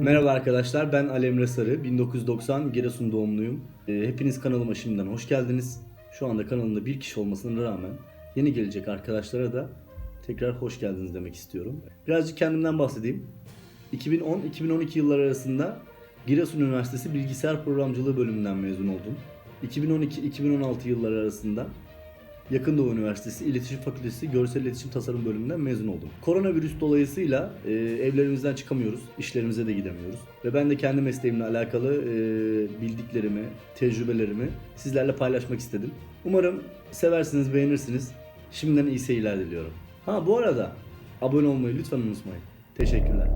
Merhaba arkadaşlar, ben Ali Emre Sarı. 1990 Giresun doğumluyum. Ee, Hepiniz kanalıma şimdiden hoş geldiniz. Şu anda kanalımda bir kişi olmasına rağmen yeni gelecek arkadaşlara da tekrar hoş geldiniz demek istiyorum. Birazcık kendimden bahsedeyim. 2010-2012 yılları arasında Giresun Üniversitesi Bilgisayar Programcılığı bölümünden mezun oldum. 2012-2016 yılları arasında Yakın Doğu Üniversitesi İletişim Fakültesi Görsel İletişim Tasarım bölümünden mezun oldum. Koronavirüs dolayısıyla e, evlerimizden çıkamıyoruz, işlerimize de gidemiyoruz. Ve ben de kendi mesleğimle alakalı e, bildiklerimi, tecrübelerimi sizlerle paylaşmak istedim. Umarım seversiniz, beğenirsiniz. Şimdiden iyi seyirler diliyorum. Ha bu arada abone olmayı lütfen unutmayın. Teşekkürler.